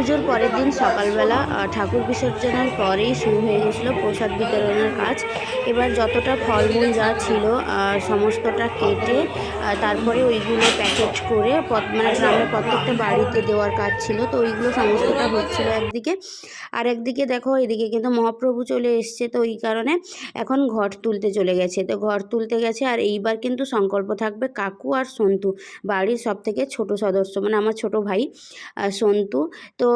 পুজোর পরের দিন সকালবেলা ঠাকুর বিসর্জনের পরেই শুরু হয়ে গেছিল প্রসাদ বিতরণের কাজ। এবার যতটা ফলমূল যা ছিল সমস্তটা কেটে তারপরে ওইগুলো প্যাকেট করে মানে গ্রামের প্রত্যেকটা বাড়িতে দেওয়ার কাজ ছিল, তো ওইগুলো সমস্তটা হচ্ছিল একদিকে। আর একদিকে দেখো, এদিকে কিন্তু মহাপ্রভু চলে এসছে, তো ওই কারণে এখন ঘর তুলতে চলে গেছে। তো ঘর তুলতে গেছে, আর এইবার কিন্তু সংকল্প থাকবে কাকু আর সন্তু, বাড়ির সব থেকে ছোটো সদস্য মানে আমার ছোট ভাই সন্তু। তো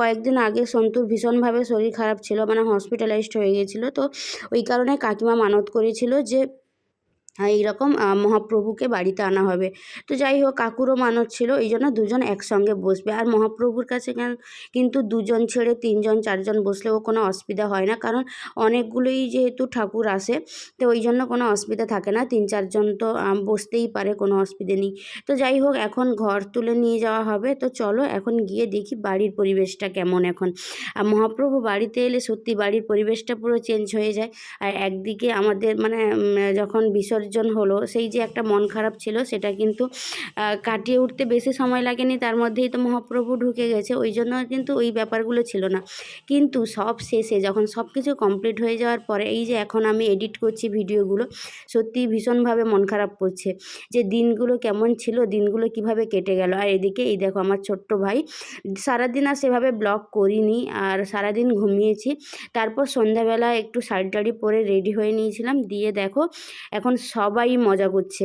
কয়েকদিন আগে সন্তুর ভীষণভাবে শরীর খারাপ ছিল মানে হসপিটালাইজড হয়ে গেছিল, তো ওই কারণে কাকিমা মানত করেছিল যে এইরকম আহ, মহাপ্রভুকে বাড়িতে আনা হবে। তো যাই হোক কাকুরও মানত ছিল এই জন্য দুজন একসঙ্গে বসবে। আর মহাপ্রভুর কাছে কেন- কিন্তু দুজন ছেড়ে তিনজন চারজন বসলেও কোনো অসুবিধা হয় না। কারণ অনেকগুলোই যেহেতু ঠাকুর আসে তো ওই জন্য কোনো অসুবিধা থাকে না। তিন চারজন তো বসতেই পারে কোনো অসুবিধে নেই। তো যাই হোক এখন ঘর তুলে নিয়ে যাওয়া হবে। তো চলো এখন গিয়ে দেখি বাড়ির পরিবেশটা কেমন এখন। আর মহাপ্রভু বাড়িতে এলে সত্যি বাড়ির পরিবেশটা পুরো চেঞ্জ হয়ে যায়। আর একদিকে আমাদের মানে যখন বিসর্জন হলো। সেই যে একটা মন খারাপ ছিল, সেটা কিন্তু কাটিয়ে উঠতে বেশি সময় লাগেনি। তার মধ্যেই তো মহাপ্রভু ঢুকে গেছে। ওই জন্য কিন্তু ওই ব্যাপারগুলো ছিল না। কিন্তু সব শেষে যখন সব কিছু কমপ্লিট হয়ে যাওয়ার পরে, এই যে এখন আমি এডিট করছি ভিডিওগুলো সত্যি ভীষণভাবে মন খারাপ করছে যে দিনগুলো কেমন ছিল, দিনগুলো কীভাবে কেটে গেল। আর এদিকে এই দেখো আমার ছোট্ট ভাই, সারাদিন আর সেভাবে ব্লগ করিনি, আর সারাদিন ঘুমিয়েছি। তারপর সন্ধ্যাবেলা একটু শাড়ি টাড়ি পরে রেডি হয়ে নিয়েছিলাম। দিয়ে দেখো, এখন সবাই মজা করছে।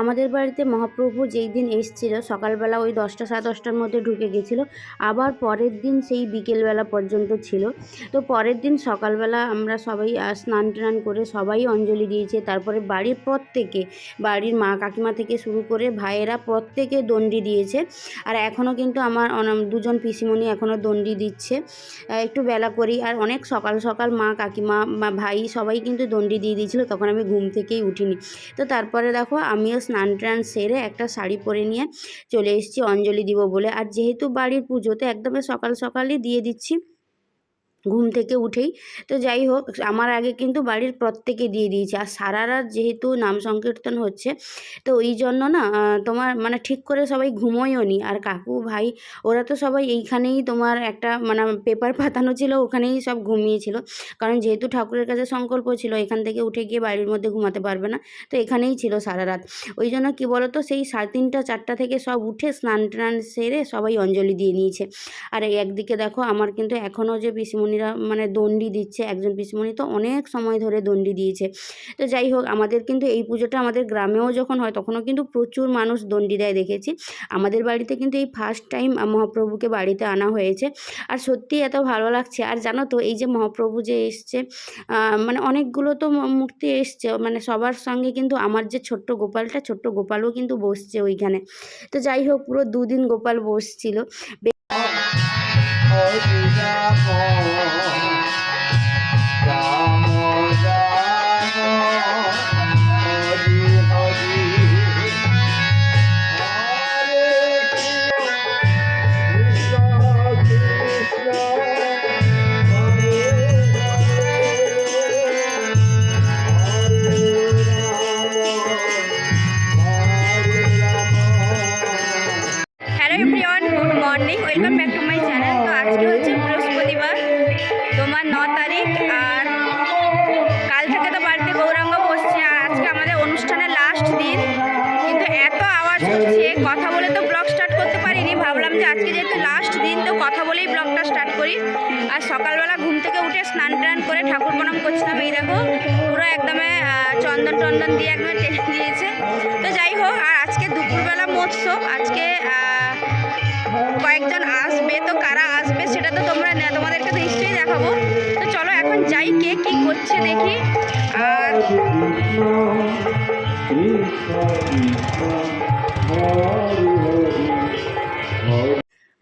আমাদের বাড়িতে মহাপ্রভু যেই দিন এসেছিল, সকালবেলা ওই দশটা সাড়ে দশটার মধ্যে ঢুকে গেছিল। আবার পরের দিন সেই বিকেলবেলা পর্যন্ত ছিল। তো পরের দিন সকালবেলা আমরা সবাই স্নান টান করে সবাই অঞ্জলি দিয়েছে। তারপরে বাড়ির প্রত্যেকে, বাড়ির মা কাকিমা থেকে শুরু করে ভাইয়েরা প্রত্যেকে দণ্ডি দিয়েছে। আর এখনও কিন্তু আমার দুজন পিসিমণি এখনও দণ্ডি দিচ্ছে। একটু বেলা করি আর অনেক সকাল সকাল মা কাকিমা ভাই সবাই কিন্তু দণ্ডি দিয়ে দিয়েছিল। তখন আমি ঘুম থেকেই উঠিনি। তো তারপরে দেখো আমিও স্নান টান সেরে একটা শাড়ি পরে নিয়ে চলে এসেছি অঞ্জলি দিব বলে। আর যেহেতু বাড়ির পুজোতে একদমই সকাল সকালই দিয়ে দিচ্ছি ঘুম থেকে উঠেই। তো যাই হোক, আমার আগে কিন্তু বাড়ির প্রত্যেকে দিয়ে দিয়েছে। আর সারা রাত যেহেতু নাম সংকীর্তন হচ্ছে, তো ওই জন্য না তোমার মানে ঠিক করে সবাই ঘুমোয়ও নি। আর কাকু ভাই, ওরা তো সবাই এইখানেই তোমার একটা মানে পেপার পাতানো ছিল, ওখানেই সব ঘুমিয়েছিল। কারণ যেহেতু ঠাকুরের কাছে সংকল্প ছিল, এখান থেকে উঠে গিয়ে বাড়ির মধ্যে ঘুমাতে পারবে না, তো এখানেই ছিল সারা রাত। ওই জন্য কী বলো তো সেই সাড়ে তিনটা, চারটা থেকে সব উঠে স্নান টান সেরে সবাই অঞ্জলি দিয়ে নিয়েছে। আর একদিকে দেখো, আমার কিন্তু এখনও যে পিসিমণিরা মানে দণ্ডি দিচ্ছে একজন পিসিমণি তো অনেক সময় ধরে দণ্ডি দিয়েছে। তো যাই হোক, আমাদের কিন্তু এই পুজোটা আমাদের গ্রামেও যখন হয় তখনও কিন্তু প্রচুর মানুষ দণ্ডি দেয় দেখেছি। আমাদের বাড়িতে কিন্তু এই ফার্স্ট টাইম মহাপ্রভুকে বাড়িতে আনা হয়েছে। আর সত্যি এত ভালো লাগছে। আর জানো তো, এই যে মহাপ্রভু যে এসছে মানে অনেকগুলো তো মূর্তি এসছে। মানে সবার সঙ্গে কিন্তু আমার যে ছোট্ট গোপালটা, ছোট্ট গোপালও কিন্তু বসছে ওইখানে। তো যাই হোক, পুরো দুদিন Gopal বসছিল। Welcome back to my channel আজকে হচ্ছে বৃহস্পতিবার, তোমার ন তারিখ, আর কাল থেকে তো বাড়িতে গৌরাঙ্গ বসছে, আর আজকে আমাদের অনুষ্ঠানের লাস্ট দিন। কিন্তু এত আওয়াজ হচ্ছে, কথা বলে তো ব্লগ স্টার্ট করতে পারিনি, ভাবলাম যে আজকে যেহেতু লাস্ট দিন, তো কথা বলেই ব্লগটা স্টার্ট করি। আর সকালবেলা ঘুম থেকে উঠে স্নান টান করে ঠাকুর প্রণাম করছিলাম, এই দেখো। চন্দন টন্দন দিয়ে একদম টেনে দিয়েছে। তো যাই হোক, আর আজকে দুপুরবেলা মহোৎসব আজকে কয়েকজন আসবে। তো কারা আসবে সেটা তো তোমরা তোমাদেরকে তো নিশ্চয়ই দেখাবো। তো চলো এখন যাই কে কি করছে দেখি। আর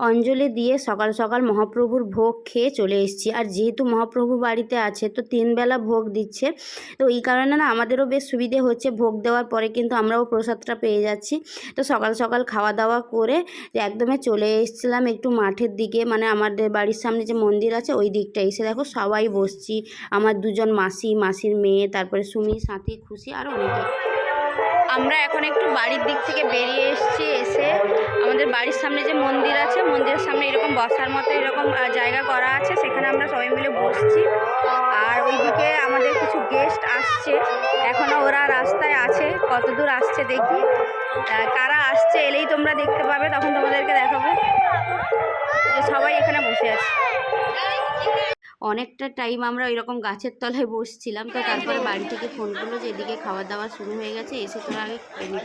অঞ্জলি দিয়ে সকাল সকাল মহাপ্রভুর ভোগ খেয়ে চলে এসেছি। আর যেহেতু মহাপ্রভু বাড়িতে আছে, তো তিন বেলা ভোগ দিচ্ছে। তো এই কারণে না, আমাদেরও বেশ সুবিধে হচ্ছে ভোগ দেওয়ার পরে কিন্তু আমরাও প্রসাদটা পেয়ে যাচ্ছি। তো সকাল সকাল খাওয়া দাওয়া করে একদমই চলে এসেছিলাম একটু মাঠের দিকে। মানে আমাদের বাড়ির সামনে যে মন্দির আছে, ওই দিকটা এসে দেখো সবাই বসছি। আমার দুজন মাসি, মাসির মেয়ে, তারপরে সুমি, সাথী, খুশি, আর অনেকে। আমরা এখন একটু বাড়ির দিক থেকে বেরিয়ে এসেছি, এসে আমাদের বাড়ির সামনে যে মন্দির আছে, মন্দিরের সামনে এরকম বসার মতো এরকম জায়গা করা আছে। সেখানে আমরা সবাই মিলে বসছি। আর ওইদিকে আমাদের কিছু গেস্ট আসছে। এখনও ওরা রাস্তায় আছে, কত দূর আসছে দেখি। কারা আসছে এলেই তোমরা দেখতে পাবে, তখন তোমাদেরকে দেখাবো। যে সবাই এখানে বসে আছে। অনেকটা টাইম আমরা ওইরকম গাছের তলায় বসছিলাম তো তারপরে বাড়ি থেকে ফোন করল যে এদিকে খাওয়া দাওয়া শুরু হয়ে গেছে এসে তোরা আগে খেয়ে নি।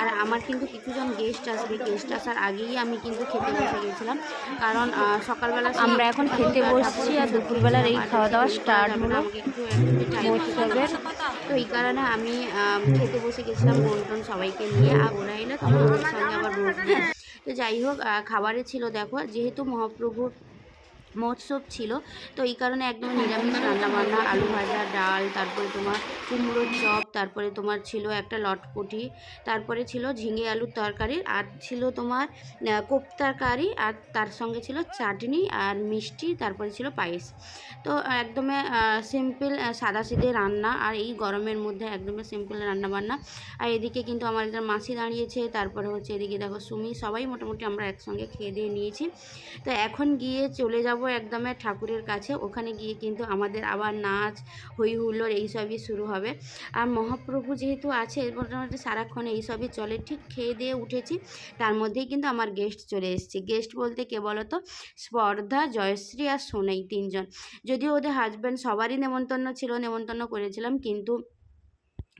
আর আমার কিন্তু কিছুজন গেস্ট আসবে গেস্ট আসার আগেই আমি কিন্তু খেতে বসে গেছিলাম। কারণ সকালবেলা আমরা এখন খেতে বসছি আর দুপুরবেলার এই খাওয়া দাওয়া স্টার্ট হলো। তো এই কারণে আমি খেতে বসে গেছিলাম বোন টোন সবাইকে নিয়ে আর ওরা এলে তখন ওদের সঙ্গে আবার বসবো। তো যাই হোক খাবারে ছিল দেখো যেহেতু মহাপ্রভুর মহোৎসব ছিল। তো এই কারণে একদম নিরামিষ রান্নাবান্না আলু ভাজা ডাল তারপরে তোমার কুমড়োর চপ তারপরে তোমার ছিল একটা লটপটি তারপরে ছিল ঝিঙে আলুর তরকারি আর ছিল তোমার আহ, কোপ্তার কারি আর তার সঙ্গে ছিল চাটনি আর মিষ্টি তারপরে ছিল পায়েস। তো একদমে সিম্পল সাদা সিধে রান্না আর এই গরমের মধ্যে একদমই সিম্পল রান্না বান্না আর এদিকে কিন্তু আমার একজন মাসি দাঁড়িয়েছে তারপরে হচ্ছে এদিকে দেখো সুমি সবাই মোটামুটি আমরা একসঙ্গে খেয়ে দিয়ে নিয়েছি। তো এখন গিয়ে চলে যাব একদমে ঠাকুরের কাছে। ওখানে গিয়ে কিন্তু আমাদের আবার নাচ হই হুল্লোড় এইসবই শুরু হবে। আর মহাপ্রভু যেহেতু আছে, মোটামুটি সারাক্ষণ এইসবই চলে। ঠিক খেয়ে দিয়ে উঠেছি, তার মধ্যেই কিন্তু আমার গেস্ট চলে এসেছে। গেস্ট বলতে কে বলো তো স্পর্ধা, জয়শ্রী আর সোনাই তিনজন। যদিও ওদের হাজব্যান্ড সবারই নেমন্তন্ন ছিল, নেমন্তন্ন করেছিলাম, কিন্তু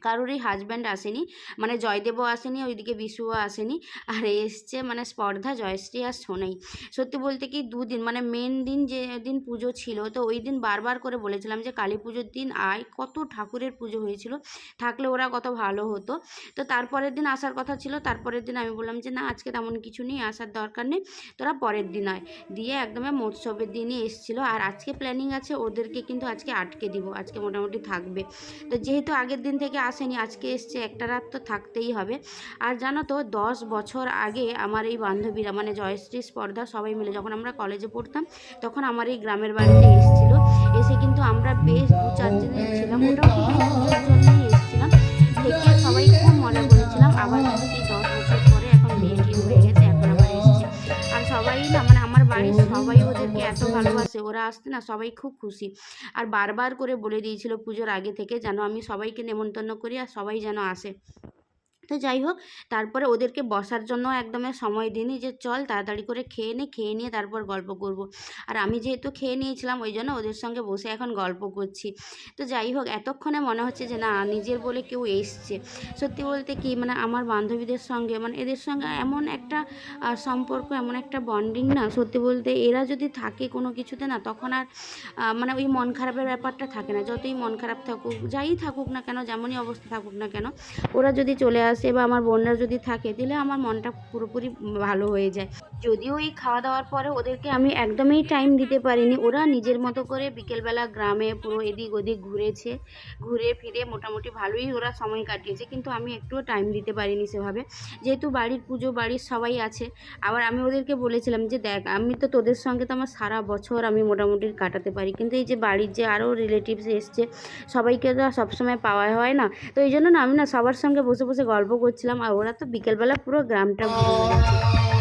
কারোরই হাজব্যান্ড আসেনি মানে জয়দেবও আসেনি, ওইদিকে বিশুও আসেনি, আর এসছে মানে স্পর্ধা, জয়শ্রী আর সোনাই। সত্যি বলতে কি দুদিন মানে মেন দিন যে দিন পুজো ছিল, তো ওই দিন বারবার করে বলেছিলাম যে কালী পুজোর দিন আয়, কত ঠাকুরের পুজো হয়েছিল, থাকলে ওরা কত ভালো হতো। তো তারপরের দিন আসার কথা ছিল, তারপরের দিন আমি বললাম যে না, আজকে তেমন কিছু নেই, আসার দরকার নেই, তোরা পরের দিন আয়। দিয়ে একদমই মহোৎসবের দিনই এসেছিল, আর আজকে প্ল্যানিং আছে, ওদেরকে কিন্তু আজকে আটকে দিব, আজকে মোটামুটি থাকবে। তো যেহেতু আগের দিন থেকে আসেনি, আজকে এসছে, একটা রাত তো থাকতেই হবে। আর জানো তো, দশ বছর আগে আমার এই বান্ধবীরা মানে জয়শ্রী, স্পর্ধা সবাই মিলে যখন আমরা কলেজে পড়তাম, তখন আমার এই গ্রামের বাড়িতে এসেছিল। এসে কিন্তু আমরা বেশ দু চারজনে ছিলাম ওটাও এসেছিলাম। থেকে সবাই ভালোবাসে ওরা আসতে না সবাই খুব খুশি। আর বারবার করে বলে দিয়েছিল পুজোর আগে থেকে যেন আমি সবাইকে নেমন্তন্ন করি আর সবাই যেন আসে। তো যাই হোক, তারপরে ওদেরকে বসার জন্য একদমই সময় দিইনি যে চল তাড়াতাড়ি করে খেয়ে নে, খেয়ে নিয়ে তারপর গল্প করব। আর আমি যেহেতু খেয়ে নিয়েছিলাম ওই জন্য ওদের সঙ্গে বসে এখন গল্প করছি। তো যাই হোক, এতক্ষণে মনে হচ্ছে যে না, নিজের বলে কেউ এসছে। সত্যি বলতে কি মানে আমার বান্ধবীদের সঙ্গে মানে এদের সঙ্গে এমন একটা সম্পর্ক, এমন একটা বন্ডিং না, সত্যি বলতে এরা যদি থাকে কোনো কিছুতে না, তখন আর মানে ওই মন খারাপের ব্যাপারটা থাকে না। যতই মন খারাপ থাকুক, যাই থাকুক না কেন, যেমনই অবস্থা থাকুক না কেন, ওরা যদি চলে আসে বা আমার বোনরা যদি থাকে তাহলে আমার মনটা পুরোপুরি ভালো হয়ে যায়। যদিও এই খাওয়া দাওয়ার পরে ওদেরকে আমি একদমই টাইম দিতে পারিনি। ওরা নিজের মতো করে বিকেলবেলা গ্রামে পুরো এদিক ওদিক ঘুরেছে। ঘুরে ফিরে মোটামুটি ভালোই ওরা সময় কাটিয়েছে, কিন্তু আমি একটুও টাইম দিতে পারিনি সেভাবে। যেহেতু বাড়ির পুজো, বাড়ির সবাই আছে, আবার আমি ওদেরকে বলেছিলাম যে, দেখ, আমি তো তোদের সঙ্গে তো আমার সারা বছর আমি মোটামুটি কাটাতে পারি। কিন্তু এই যে বাড়ির যে আরও রিলেটিভস এসছে, সবাইকে তো সবসময় পাওয়া হয় না। তো এই জন্য না, আমি না সবার সঙ্গে বসে বসে গল্প করছিলাম আর ওরা তো বিকেলবেলা পুরো গ্রামটা ঘুরে বেড়াচ্ছে